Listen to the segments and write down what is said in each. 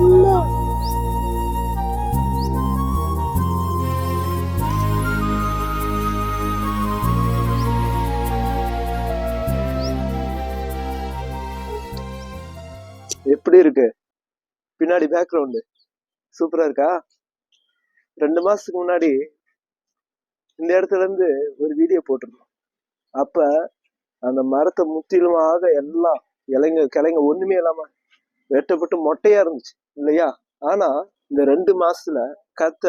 எப்படி இருக்கு? பின்னாடி பேக்ரவுண்டு சூப்பரா இருக்கா? ரெண்டு மாசத்துக்கு முன்னாடி இந்த இடத்துல இருந்து ஒரு வீடியோ போட்டிருந்தோம். அப்ப அந்த மரத்தை முற்றிலுமாக எல்லாம் இலைங்க கிளைங்க ஒண்ணுமே இல்லாம வெட்டப்பட்டு மொட்டையா இருந்துச்சு இல்லையா? ஆனா இந்த ரெண்டு மாசத்துல கத்த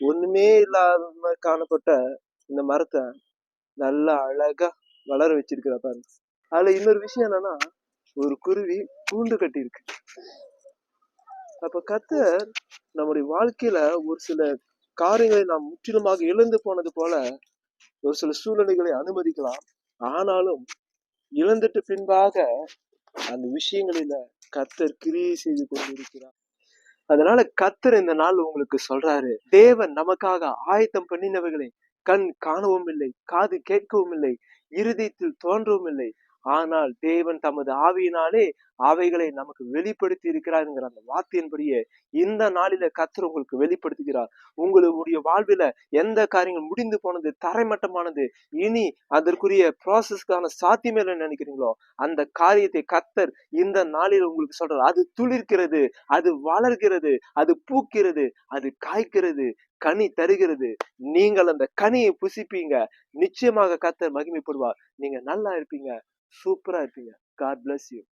ஒண்ணுமே இல்லாம காணப்பட்ட இந்த மரத்தை நல்லா அழகா வளர வச்சிருக்கிற பாருங்க. அதுல இன்னொரு விஷயம் என்னன்னா ஒரு குருவி கூண்டு கட்டியிருக்கு. அப்ப கத்தர் நம்முடைய வாழ்க்கையில ஒரு சில காரியங்களை நாம் முற்றிலுமாக இழந்து போனது போல ஒரு சில சூழ்நிலைகளை அனுமதிக்கலாம். ஆனாலும் இழந்துட்டு பின்பாக அந்த விஷயங்களில கத்தர் கிரியை செய்து கொண்டிருக்கிறார். அதனால கத்தர் இந்த நாள் உங்களுக்கு சொல்றாரு தேவன் நமக்காக ஆயத்தம் பண்ணினவைகளை கண் காணவும் இல்லை காது கேட்கவும் இல்லை இருதயத்தில் தோன்றவும் இல்லை ஆனால் தேவன் தமது ஆவியினாலே அவைகளை நமக்கு வெளிப்படுத்தி இருக்கிறாருங்கிற அந்த வார்த்தையின்படியே இந்த நாளில கத்தர் உங்களுக்கு வெளிப்படுத்துகிறார். உங்களுடைய வாழ்வில எந்த காரியங்கள் முடிந்து போனது தரைமட்டமானது இனி அதற்குரிய ப்ராசஸ்க்கான சாத்தியமே இல்லைன்னு நினைக்கிறீங்களோ அந்த காரியத்தை கத்தர் இந்த நாளில் உங்களுக்கு சொல்றார். அது துளிர்க்கிறது அது வளர்கிறது அது பூக்கிறது அது காய்க்கிறது கனி தருகிறது. நீங்கள் அந்த கனியை புசிப்பீங்க. நிச்சயமாக கத்தர் மகிமைப்படுவார். நீங்க நல்லா இருப்பீங்க. சூப்பரா இருப்பீங்க. God bless you